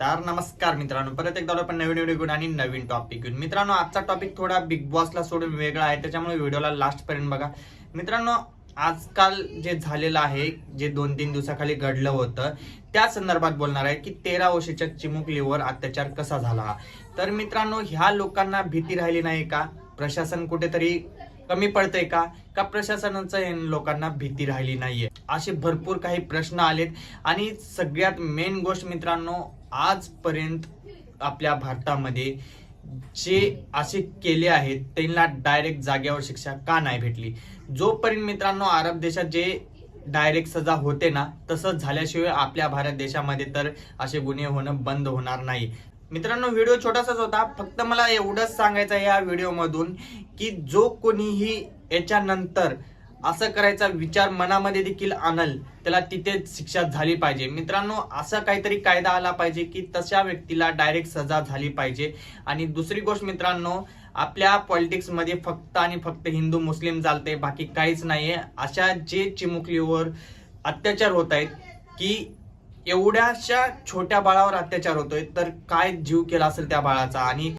तर नमस्कार मित्रांनो परत एकदा आपण नवीन व्हिडिओ घेऊन आणि नवीन टॉपिक घेऊन. मित्रांनो आजचा टॉपिक थोडा बिग बॉसला सोडून वेगळा आहे त्याच्यामुळे व्हिडिओला लास्ट पर्यंत बघा. मित्रांनो आजकाल जे झालेलं आहे जे दोन तीन दिवसाखाली घडलं होतं त्या संदर्भात बोलणार आहे की तेरा वर्षीच्या चिमुकलीवर अत्याचार कसा झाला? तर मित्रांनो ह्या लोकांना भीती राहिली नाही का? प्रशासन कुठेतरी कमी पडतंय का? का प्रशासनाचं लोकांना भीती राहिली नाहीये? असे भरपूर काही प्रश्न आलेत. आणि सगळ्यात मेन गोष्ट मित्रांनो आजपर्यंत आपल्या भारतामध्ये जे असे केले आहेत त्यांना डायरेक्ट जागेवर शिक्षा का नाही भेटली? जोपर्यंत मित्रांनो अरब देशात जे डायरेक्ट सजा होते ना तसंच झाल्याशिवाय आपल्या भारत देशामध्ये तर असे गुन्हे होणं बंद होणार नाही. मित्रांनो व्हिडिओ छोटासाच होता. फक्त मला एवढंच सांगायचं या व्हिडिओमधून की जो कोणीही याच्यानंतर असं करायचा विचार मनामध्ये देखील आणल त्याला तिथेच शिक्षा झाली पाहिजे. मित्रांनो असा काहीतरी कायदा आला पाहिजे की तशा व्यक्तीला डायरेक्ट सजा झाली पाहिजे. आणि दुसरी गोष्ट मित्रांनो आपल्या पॉलिटिक्समध्ये फक्त आणि फक्त हिंदू मुस्लिम चालते बाकी काहीच नाहीये. अशा जे चिमुकलीवर अत्याचार होत आहेत की एवढ्याशा छोट्या बाळावर अत्याचार होतोय तर काय जीव केला असेल त्या बाळाचा? आणि